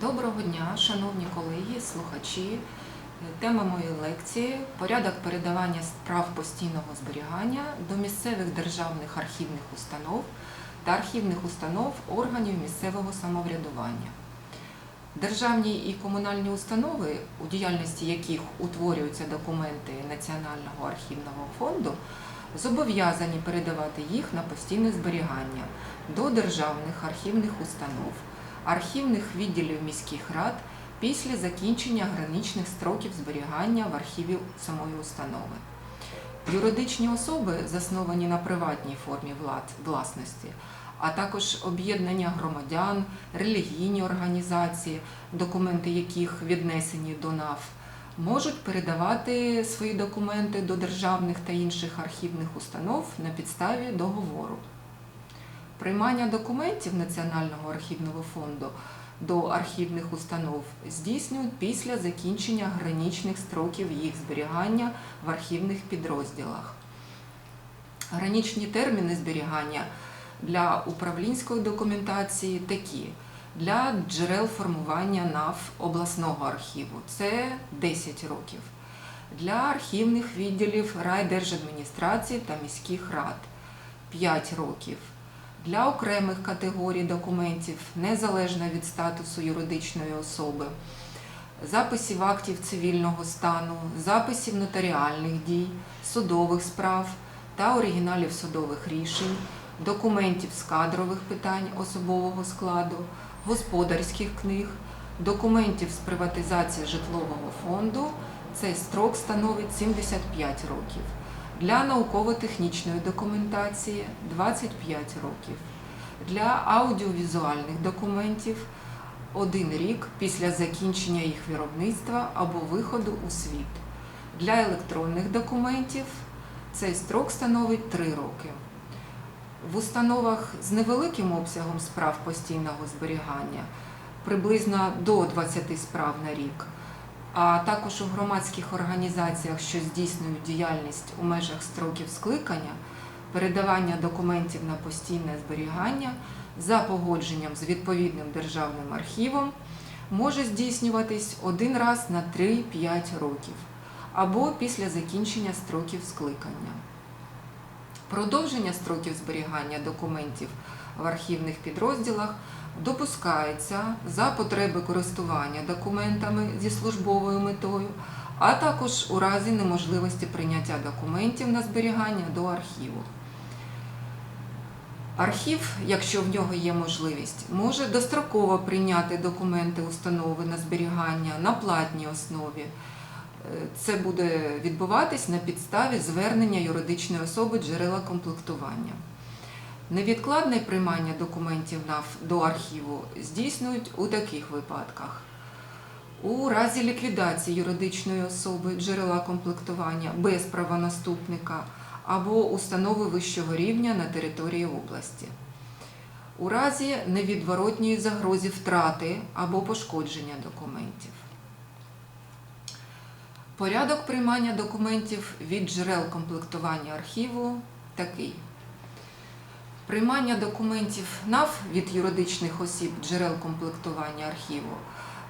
Доброго дня, шановні колеги, слухачі. Тема моєї лекції порядок передавання справ постійного зберігання до місцевих державних архівних установ та архівних установ органів місцевого самоврядування. Державні і комунальні установи, у діяльності яких утворюються документи Національного архівного фонду, зобов'язані передавати їх на постійне зберігання до державних архівних установ, архівних відділів міських рад після закінчення граничних строків зберігання в архіві самої установи. Юридичні особи, засновані на приватній формі власності, а також об'єднання громадян, релігійні організації, документи яких віднесені до НАФ, можуть передавати свої документи до державних та інших архівних установ на підставі договору. Приймання документів Національного архівного фонду до архівних установ здійснюють після закінчення граничних строків їх зберігання в архівних підрозділах. Граничні терміни зберігання для управлінської документації такі. Для джерел формування НАВ обласного архіву це 10 років. Для архівних відділів райдержадміністрації та міських рад 5 років. Для окремих категорій документів, незалежно від статусу юридичної особи, записів актів цивільного стану, записів нотаріальних дій, судових справ та оригіналів судових рішень, документів з кадрових питань особового складу, господарських книг, документів з приватизації житлового фонду. Цей строк становить 75 років. Для науково-технічної документації 25 років. Для аудіовізуальних документів один рік після закінчення їх виробництва або виходу у світ. Для електронних документів цей строк становить 3 роки. В установах з невеликим обсягом справ постійного зберігання приблизно до 20 справ на рік, а також у громадських організаціях, що здійснюють діяльність у межах строків скликання, передавання документів на постійне зберігання за погодженням з відповідним державним архівом може здійснюватись один раз на 3-5 років або після закінчення строків скликання. Продовження строків зберігання документів в архівних підрозділах допускається за потреби користування документами зі службовою метою, а також у разі неможливості прийняття документів на зберігання до архіву. Архів, якщо в нього є можливість, може достроково прийняти документи установи на зберігання на платній основі. Е, Це буде відбуватись на підставі звернення юридичної особи джерела комплектування. Невідкладне приймання документів до архіву здійснюють у таких випадках. У разі ліквідації юридичної особи джерела комплектування без правонаступника або установи вищого рівня на території області. У разі невідворотньої загрози втрати або пошкодження документів. Порядок приймання документів від джерел комплектування архіву такий. Приймання документів НАВ від юридичних осіб джерел комплектування архіву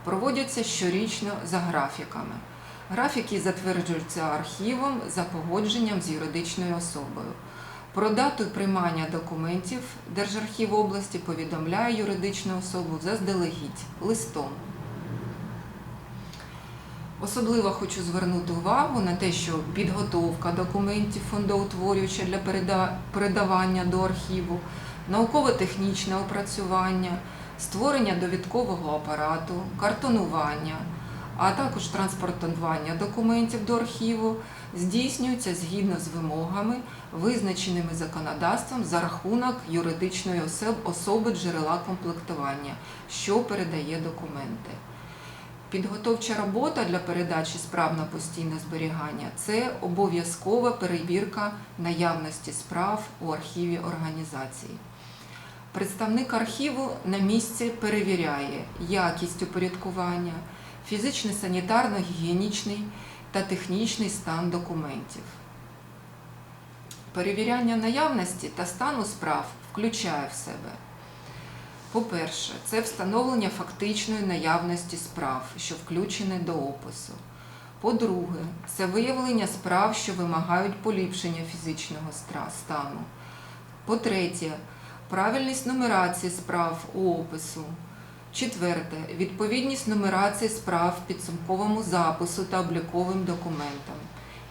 проводяться щорічно за графіками. Графіки затверджуються архівом за погодженням з юридичною особою. Про дату приймання документів Держархів області повідомляє юридичну особу заздалегідь листом. Особливо хочу звернути увагу на те, що підготовка документів фондоутворююча для передавання до архіву, науково-технічне опрацювання, створення довідкового апарату, картонування, а також транспортування документів до архіву здійснюється згідно з вимогами, визначеними законодавством за рахунок юридичної особи джерела комплектування, що передає документи. Підготовча робота для передачі справ на постійне зберігання це обов'язкова перевірка наявності справ у архіві організації. Представник архіву на місці перевіряє якість упорядкування, фізично-санітарно-гігієнічний та технічний стан документів. Перевіряння наявності та стану справ включає в себе По-перше, це встановлення фактичної наявності справ, що включені до опису. По-друге, це виявлення справ, що вимагають поліпшення фізичного стану. По-третє, правильність нумерації справ у опису. Четверте, відповідність нумерації справ підсумковому запису та обліковим документам.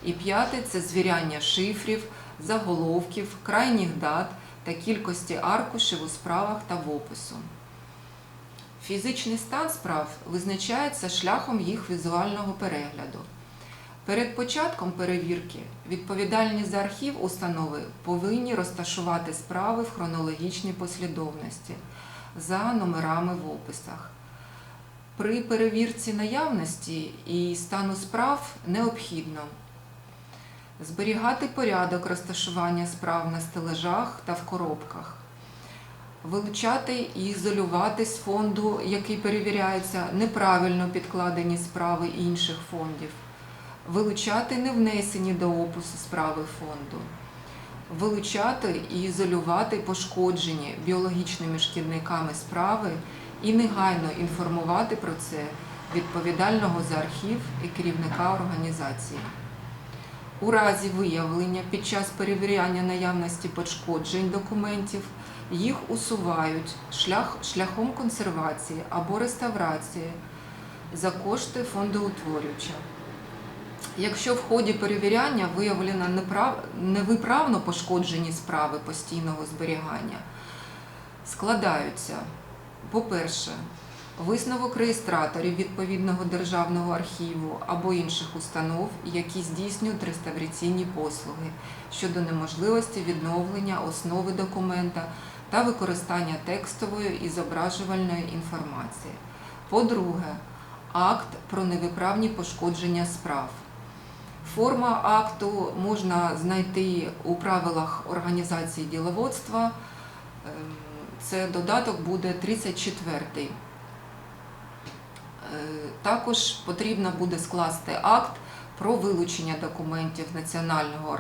І п'яте це звіряння шифрів, заголовків, крайніх дат та кількості аркушів у справах та в опису. Фізичний стан справ визначається шляхом їх візуального перегляду. Перед початком перевірки відповідальні за архів установи повинні розташувати справи в хронологічній послідовності за номерами в описах. При перевірці наявності і стану справ необхідно зберігати порядок розташування справ на стележах та в коробках, вилучати і ізолювати з фонду, який перевіряється, неправильно підкладені справи інших фондів, вилучати невнесені до опису справи фонду, вилучати і ізолювати пошкоджені біологічними шкідниками справи і негайно інформувати про це відповідального за архів і керівника організації. У разі виявлення під час перевіряння наявності пошкоджень документів їх усувають шлях, шляхом консервації або реставрації за кошти фондоутворювача. Якщо в ході перевіряння виявлено неправ... невиправно пошкоджені справи постійного зберігання, складаються, по-перше, висновок реєстраторів відповідного державного архіву або інших установ, які здійснюють реставраційні послуги щодо неможливості відновлення основи документа та використання текстової і зображувальної інформації. По-друге, акт про невиправні пошкодження справ. Форма акту можна знайти у правилах організації діловодства. Ем, Це додаток буде 34. Е, Також потрібно буде скласти акт про вилучення документів Національного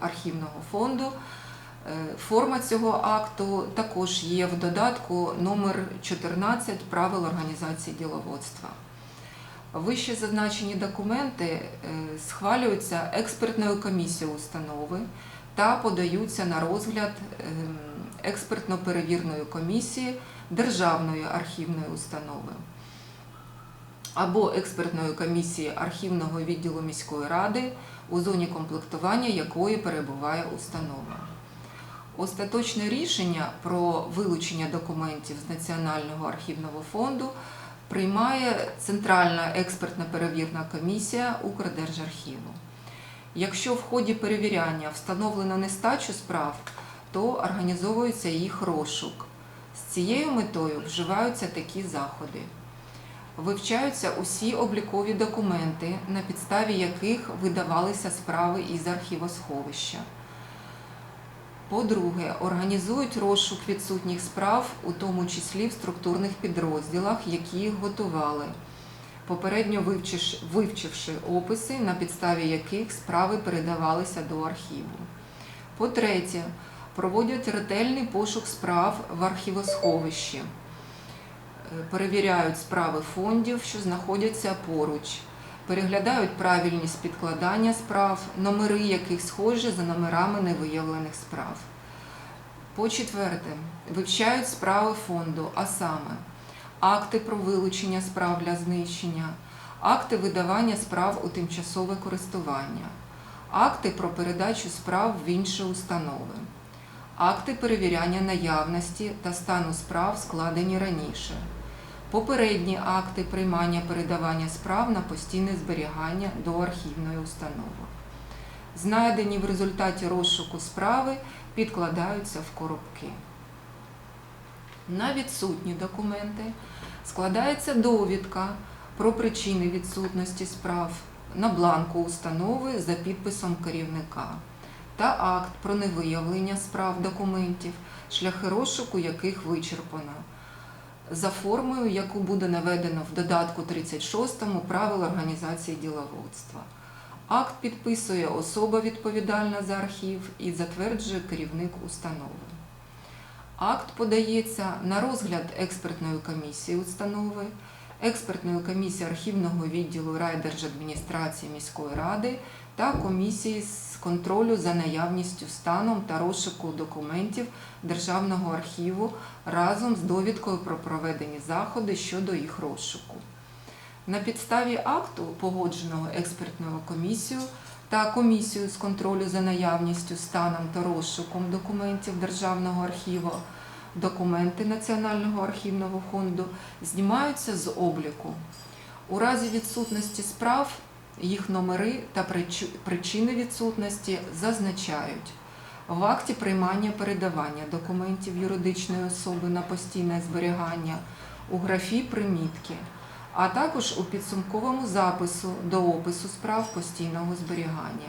архівного фонду. Е, Форма цього акту також є в додатку номер 14 правил організації діловодства. Вище зазначені документи е, схвалюються експертною комісією установи та подаються на розгляд ем, експертно-перевірної комісії Державної архівної установи або експертної комісії архівного відділу міської ради, у зоні комплектування якої перебуває установа. Остаточне рішення про вилучення документів з Національного архівного фонду приймає Центральна експертна перевірна комісія Укрдержархіву. Якщо в ході перевіряння встановлено нестачу справ, то організовується їх розшук. З цією метою вживаються такі заходи. Вивчаються усі облікові документи, на підставі яких видавалися справи із архівосховища. По-друге, організують розшук відсутніх справ, у тому числі в структурних підрозділах, які їх готували, попередньо вивчивши описи, на підставі яких справи передавалися до архіву. По-третє, проводять ретельний пошук справ в архівосховищі, перевіряють справи фондів, що знаходяться поруч, переглядають правильність підкладання справ, номери яких схожі за номерами невиявлених справ. По-четверте, вивчають справи фонду, а саме акти про вилучення справ для знищення, акти видавання справ у тимчасове користування, акти про передачу справ в інші установи, акти перевіряння наявності та стану справ складені раніше, попередні акти приймання передавання справ на постійне зберігання до архівної установи. Знайдені в результаті розшуку справи підкладаються в коробки. На відсутні документи складається довідка про причини відсутності справ на бланку установи за підписом керівника та акт про невиявлення справ документів, шляхи розшуку яких вичерпано, за формою, яку буде наведено в додатку 36 правил організації діловодства. Акт підписує особа відповідальна за архів і затверджує керівник установи. Акт подається на розгляд експертної комісії установи, експертної комісії архівного відділу райдержадміністрації міської ради та комісії з контролю за наявністю станом та розшуку документів Державного архіву разом з довідкою про проведені заходи щодо їх розшуку. На підставі акту, погодженого експертною комісією та комісією з контролю за наявністю станом та розшуком документів Державного архіву, документи Національного архівного фонду знімаються з обліку. У разі відсутності справ їх номери та причини відсутності зазначають в акті приймання передавання документів юридичної особи на постійне зберігання у графі примітки, а також у підсумковому запису до опису справ постійного зберігання.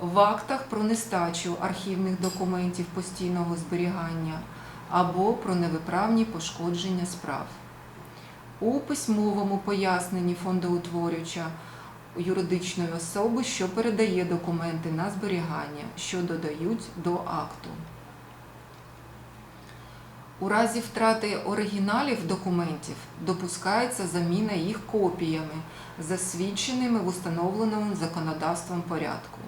В актах про нестачу архівних документів постійного зберігання або про невиправні пошкодження справ. У письмовому поясненні фондоутворююча юридичної особи, що передає документи на зберігання, що додають до акту. У разі втрати оригіналів документів допускається заміна їх копіями, засвідченими в установленому законодавством порядку.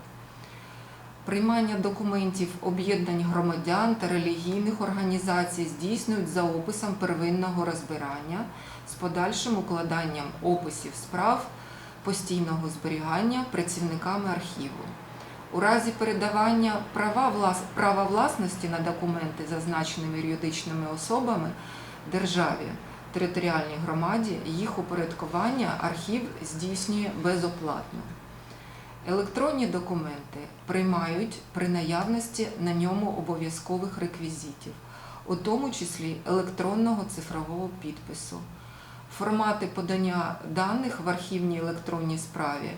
Приймання документів об'єднань громадян та релігійних організацій здійснюють за описом первинного розбирання з подальшим укладанням описів справ постійного зберігання працівниками архіву. У разі передавання права, влас... права власності на документи, зазначеними юридичними особами державі, територіальній громаді, їх упорядкування архів здійснює безоплатно. Електронні документи приймають при наявності на ньому обов'язкових реквізитів, у тому числі електронного цифрового підпису, формати подання даних в архівній електронній справі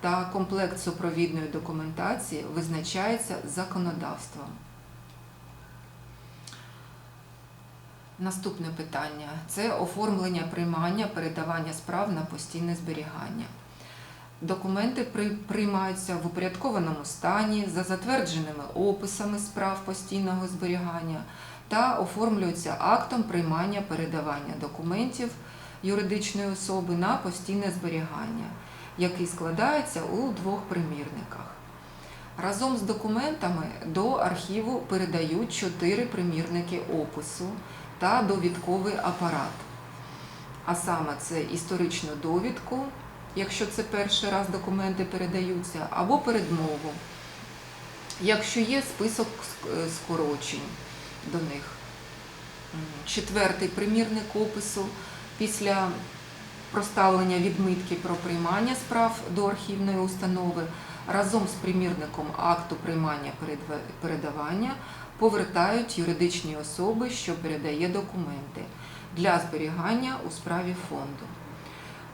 та комплект супровідної документації визначається законодавством. Наступне питання це оформлення приймання передавання справ на постійне зберігання. Документи приймаються в упорядкованому стані за затвердженими описами справ постійного зберігання та оформлюються актом приймання передавання документів юридичної особи на постійне зберігання, який складається у двох примірниках. Разом з документами до архіву передають чотири примірники опису та довідковий апарат. А саме це історичну довідку, якщо це перший раз документи передаються, або передмову, якщо є список е, скорочень до них. Четвертий примірник опису після проставлення відмитки про приймання справ до архівної установи разом з примірником акту приймання передавання повертають юридичні особи, що передає документи для зберігання у справі фонду.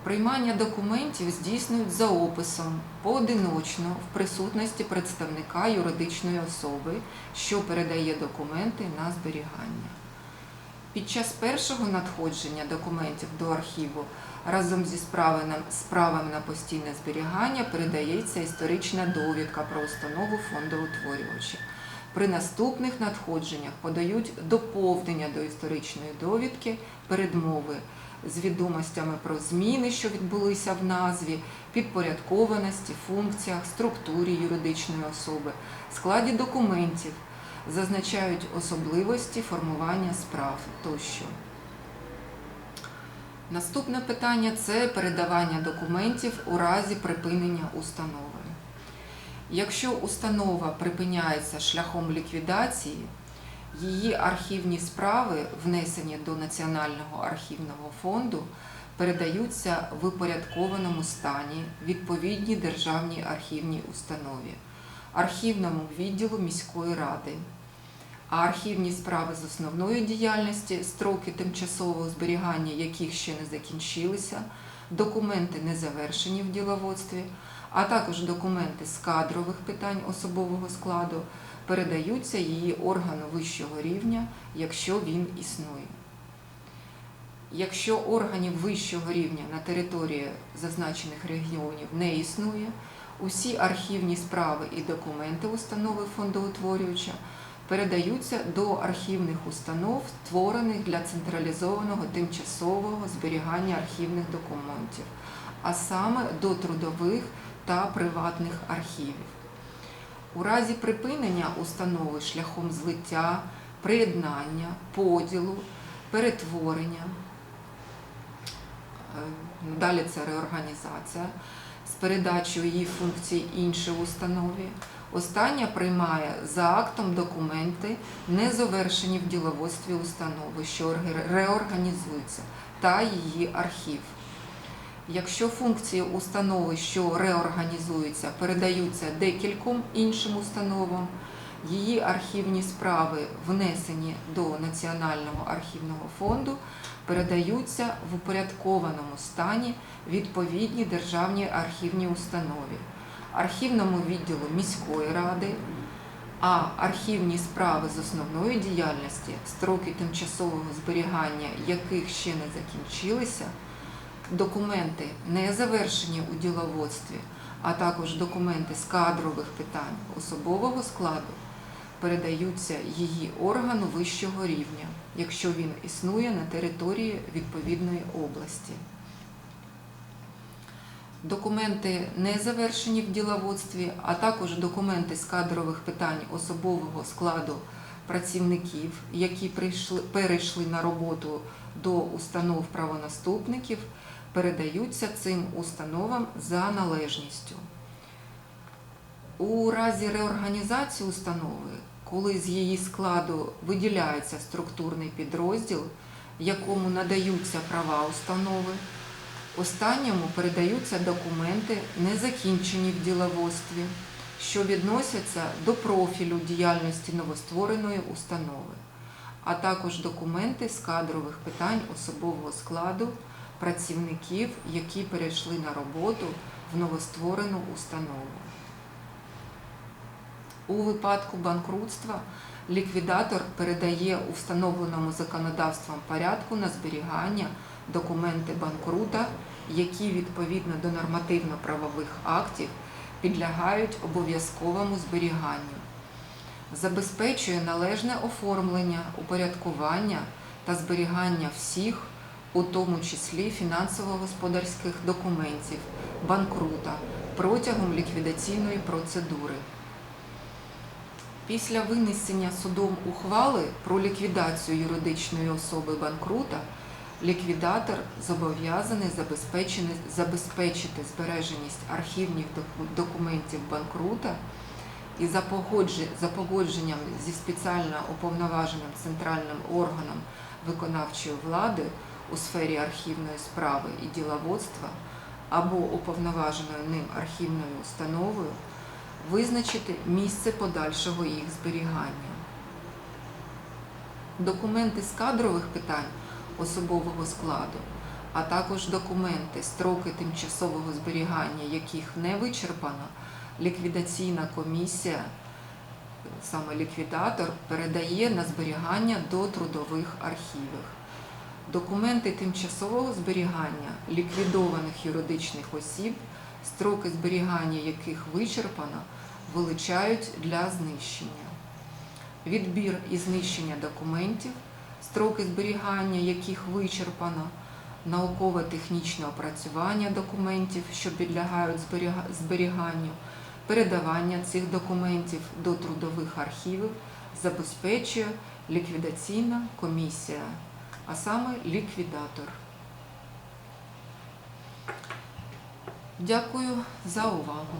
Приймання документів здійснюють за описом поодиночно в присутності представника юридичної особи, що передає документи на зберігання. Під час першого надходження документів до архіву разом зі справами на, постійне зберігання передається історична довідка про установу фондоутворювача. При наступних надходженнях подають доповнення до історичної довідки, передмови з відомостями про зміни, що відбулися в назві, підпорядкованості, функціях, структурі юридичної особи, складі документів, зазначають особливості формування справ тощо. Наступне питання це передавання документів у разі припинення установи. Якщо установа припиняється шляхом ліквідації, її архівні справи, внесені до Національного архівного фонду, передаються в упорядкованому стані відповідній державній архівній установі, архівному відділу міської ради. А архівні справи з основної діяльності, строки тимчасового зберігання яких ще не закінчилися, документи не завершені в діловодстві, а також документи з кадрових питань особового складу передаються її органу вищого рівня, якщо він існує. Якщо органів вищого рівня на території зазначених регіонів не існує, усі архівні справи і документи установи фондоутворююча передаються до архівних установ, створених для централізованого тимчасового зберігання архівних документів, а саме до трудових та приватних архівів. У разі припинення установи шляхом злиття, приєднання, поділу, перетворення, е, далі це реорганізація, з передачею її функцій іншій установі, остання приймає за актом документи, не завершені в діловодстві установи, що реорганізується, та її архів. Якщо функції установи, що реорганізуються, передаються декільком іншим установам, її архівні справи, внесені до Національного архівного фонду, передаються в упорядкованому стані відповідній державній архівній установі, архівному відділу міської ради, а архівні справи з основної діяльності, строки тимчасового зберігання яких ще не закінчилися, документи не завершені у діловодстві, а також документи з кадрових питань особового складу передаються її органу вищого рівня, якщо він існує на території відповідної області. Документи не завершені в діловодстві, а також документи з кадрових питань особового складу працівників, які прийшли, перейшли на роботу до установ правонаступників, передаються цим установам за належністю. У разі реорганізації установи, коли з її складу виділяється структурний підрозділ, якому надаються права установи, останньому передаються документи, не закінчені в діловодстві, що відносяться до профілю діяльності новоствореної установи, а також документи з кадрових питань особового складу працівників, які перейшли на роботу в новостворену установу. У випадку банкрутства ліквідатор передає у встановленому законодавством порядку на зберігання документи банкрута, які відповідно до нормативно-правових актів підлягають обов'язковому зберіганню, забезпечує належне оформлення, упорядкування та зберігання всіх, у тому числі фінансово-господарських документів банкрута протягом ліквідаційної процедури. Після винесення судом ухвали про ліквідацію юридичної особи банкрута ліквідатор зобов'язаний забезпечити збереженість архівних документів банкрута і за погодженням зі спеціально уповноваженим центральним органом виконавчої влади у сфері архівної справи і діловодства або уповноваженою ним архівною установою визначити місце подальшого їх зберігання. Документи з кадрових питань особового складу, а також документи, строки тимчасового зберігання яких не вичерпано, ліквідаційна комісія, саме ліквідатор, передає на зберігання до трудових архівів. Документи тимчасового зберігання ліквідованих юридичних осіб, строки зберігання яких вичерпано, вилучають для знищення. Відбір і знищення документів, строки зберігання яких вичерпано, науково-технічне опрацювання документів, що підлягають зберіганню, передавання цих документів до трудових архівів забезпечує ліквідаційна комісія, а саме ліквідатор. Дякую за увагу.